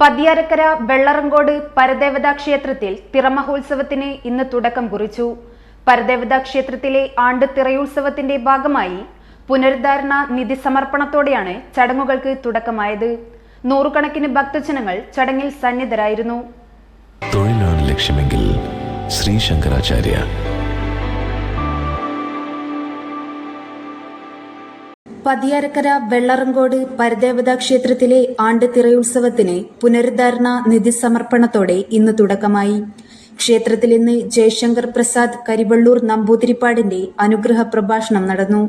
പതിയാരക്കര വെള്ളറങ്കോട് പരദേവതാ ക്ഷേത്രത്തിൽ തിറമഹോത്സവത്തിന് ഇന്ന് തുടക്കം കുറിച്ചു. പരദേവതാ ക്ഷേത്രത്തിലെ ആണ്ട് തിറയുത്സവത്തിന്റെ ഭാഗമായി പുനരുദ്ധാരണ നിധി സമർപ്പണത്തോടെയാണ് ചടങ്ങുകൾക്ക് തുടക്കമായത്. നൂറുകണക്കിന് ഭക്തജനങ്ങൾ ചടങ്ങിൽ സന്നിധരായിരുന്നു. തൊഴിലാണ് ലക്ഷ്യമെങ്കിൽ ശ്രീ ശങ്കരാചാര്യ പതിയാരക്കര വെള്ളറങ്കോട് പരദേവതാ ക്ഷേത്രത്തിലെ ആണ്ട് തിറയുത്സവത്തിന് പുനരുദ്ധാരണ നിധി സമർപ്പണത്തോടെ ഇന്ന് തുടക്കമായി. ക്ഷേത്രത്തിൽ ഇന്ന് ജയശങ്കർ പ്രസാദ് കരിവള്ളൂർ നമ്പൂതിരിപ്പാടിന്റെ അനുഗ്രഹ പ്രഭാഷണം നടന്നു.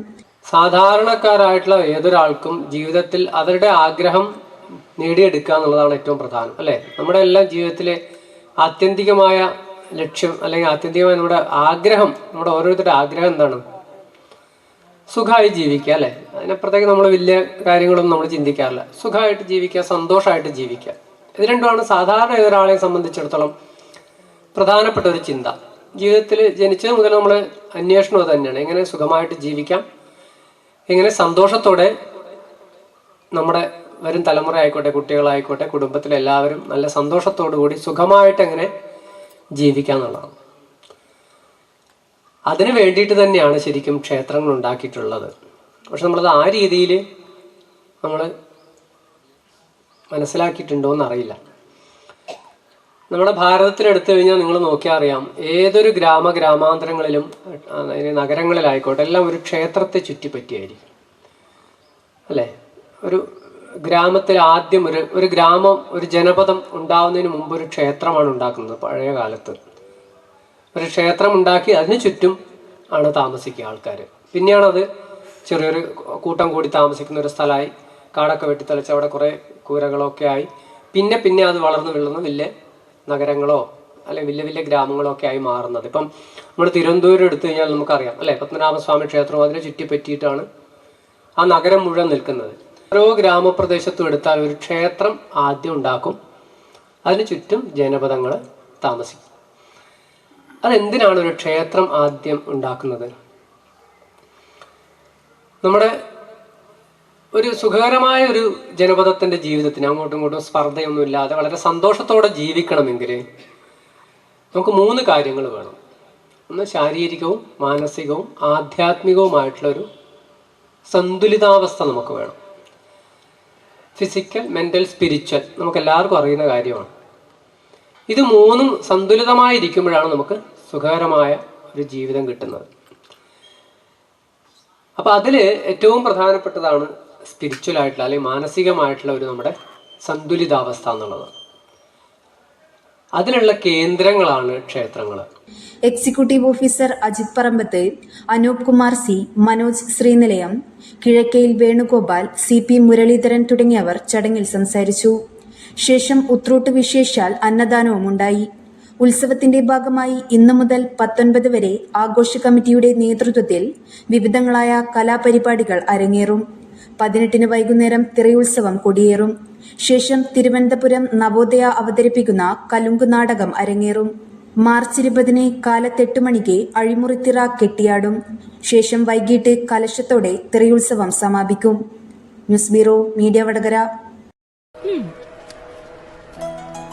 സാധാരണക്കാരായിട്ടുള്ള ഏതൊരാൾക്കും ജീവിതത്തിൽ അവരുടെ ആഗ്രഹം നേടിയെടുക്കുക എന്നുള്ളതാണ് ഏറ്റവും പ്രധാനം അല്ലെ? നമ്മുടെ എല്ലാം ജീവിതത്തിലെ ആത്യന്തികമായ ലക്ഷ്യം അല്ലെങ്കിൽ ആത്യന്തികമായ നമ്മുടെ ആഗ്രഹം നമ്മുടെ ഓരോരുത്തരുടെ ആഗ്രഹം എന്താണ്? സുഖമായി ജീവിക്കുക അല്ലേ? അതിനപ്പുറത്തേക്ക് നമ്മൾ വലിയ കാര്യങ്ങളൊന്നും നമ്മൾ ചിന്തിക്കാറില്ല. സുഖമായിട്ട് ജീവിക്കുക സന്തോഷമായിട്ട് ജീവിക്കുക. ഇത് രണ്ടുമാണ് സാധാരണ ഒരാളെ സംബന്ധിച്ചിടത്തോളം പ്രധാനപ്പെട്ട ഒരു ചിന്ത. ജീവിതത്തിൽ ജനിച്ചത് മുതൽ നമ്മൾ അന്വേഷണം തന്നെയാണ്. എങ്ങനെ സുഖമായിട്ട് ജീവിക്കാം എങ്ങനെ സന്തോഷത്തോടെ നമ്മുടെ വരും തലമുറ ആയിക്കോട്ടെ കുട്ടികളായിക്കോട്ടെ കുടുംബത്തിലെ എല്ലാവരും നല്ല സന്തോഷത്തോടു കൂടി സുഖമായിട്ട് എങ്ങനെ ജീവിക്കാം എന്നുള്ളതാണ്. അതിന് വേണ്ടിയിട്ട് തന്നെയാണ് ശരിക്കും ക്ഷേത്രങ്ങൾ ഉണ്ടാക്കിയിട്ടുള്ളത്. പക്ഷെ നമ്മളത് ആ രീതിയിൽ നമ്മൾ മനസ്സിലാക്കിയിട്ടുണ്ടോ എന്നറിയില്ല നമ്മുടെ ഭാരതത്തിലെടുത്തു കഴിഞ്ഞാൽ നിങ്ങൾ നോക്കിയാൽ അറിയാം ഏതൊരു ഗ്രാമ ഗ്രാമാന്തരങ്ങളിലും നഗരങ്ങളിലായിക്കോട്ടെ എല്ലാം ഒരു ക്ഷേത്രത്തെ ചുറ്റിപ്പറ്റിയായിരിക്കും. അല്ലേ? ഒരു ഗ്രാമത്തിൽ ആദ്യം ഒരു ഒരു ഗ്രാമം ഒരു ജനപദം ഉണ്ടാവുന്നതിന് മുമ്പ് ഒരു ക്ഷേത്രമാണ് ഉണ്ടാക്കുന്നത് പഴയ കാലത്ത് ഒരു ക്ഷേത്രം ഉണ്ടാക്കി അതിന് ചുറ്റും ആണ് താമസിക്കുക ആൾക്കാർ പിന്നെയാണത് ചെറിയൊരു കൂട്ടം കൂടി താമസിക്കുന്ന ഒരു സ്ഥലമായി കാടൊക്കെ വെട്ടിത്തെളിച്ച് അവിടെ കുറേ കൂരകളൊക്കെ ആയി. പിന്നെ പിന്നെ അത് വളർന്നു വീഴുന്ന വലിയ നഗരങ്ങളോ അല്ലെങ്കിൽ വലിയ വലിയ ഗ്രാമങ്ങളോ ഒക്കെ ആയി മാറുന്നത്. ഇപ്പം നമ്മൾ തിരുവനന്തപുരം എടുത്തു കഴിഞ്ഞാൽ നമുക്കറിയാം. അല്ലേ പത്മനാഭസ്വാമി ക്ഷേത്രം അതിനെ ചുറ്റിപ്പറ്റിയിട്ടാണ് ആ നഗരം മുഴുവൻ നിൽക്കുന്നത്. ഓരോ ഗ്രാമപ്രദേശത്തും എടുത്താൽ ഒരു ക്ഷേത്രം ആദ്യം ഉണ്ടാക്കും. അതിന് ചുറ്റും ജനപദങ്ങൾ താമസിക്കും. അതെന്തിനാണ് ഒരു ക്ഷേത്രം ആദ്യം ഉണ്ടാക്കുന്നത്? നമ്മുടെ ഒരു സുഖകരമായ ഒരു ജനപദത്തിന്റെ ജീവിതത്തിന് അങ്ങോട്ടും ഇങ്ങോട്ടും സ്പർദ്ധയൊന്നും ഇല്ലാതെ വളരെ സന്തോഷത്തോടെ ജീവിക്കണമെങ്കിൽ നമുക്ക് മൂന്ന് കാര്യങ്ങൾ വേണം. ഒന്ന് ശാരീരികവും മാനസികവും ആധ്യാത്മികവുമായിട്ടുള്ള ഒരു സന്തുലിതാവസ്ഥ നമുക്ക് വേണം. ഫിസിക്കൽ മെന്റൽ സ്പിരിച്വൽ നമുക്ക് എല്ലാവർക്കും അറിയുന്ന കാര്യമാണ്. ഇത് മൂന്നും സന്തുലിതമായിരിക്കുമ്പോഴാണ് നമുക്ക് സുഖകരമായ ഒരു ജീവിതം കിട്ടുന്നത്. അപ്പൊ അതിൽ ഏറ്റവും പ്രധാനപ്പെട്ടതാണ് സ്പിരിച്വൽ ആയിട്ടുള്ള അല്ലെങ്കിൽ മാനസികമായിട്ടുള്ള ഒരു നമ്മുടെ സന്തുലിതാവസ്ഥ എന്നുള്ളത്. അതിനുള്ള കേന്ദ്രങ്ങളാണ് ക്ഷേത്രങ്ങൾ executive officer Ajith Parambath Anoop Kumar C Manoj Sreenilayam Kizhakkayil Venugopal C P Muraleedharan തുടങ്ങിയവർ ചടങ്ങിൽ സംസാരിച്ചു. ശേഷം ഉത്രോട്ട് വിശേഷാൽ അന്നദാനവും ഉണ്ടായി ഉത്സവത്തിന്റെ ഭാഗമായി ഇന്നു മുതൽ പത്തൊൻപത് വരെ ആഘോഷ കമ്മിറ്റിയുടെ നേതൃത്വത്തിൽ വിവിധങ്ങളായ കലാപരിപാടികൾ അരങ്ങേറും. പതിനെട്ടിന് വൈകുന്നേരം തിരയുത്സവം കൊടിയേറും. ശേഷം തിരുവനന്തപുരം നവോദയ അവതരിപ്പിക്കുന്ന കലുങ്ക് നാടകം അരങ്ങേറും. മാർച്ച് ഇരുപതിന് കാലത്തെട്ട് മണിക്ക് അഴിമുറിത്തിറ കെട്ടിയാടും. ശേഷം വൈകിട്ട് കലശത്തോടെ തിരയുത്സവം സമാപിക്കും. News bureau media Vadakara.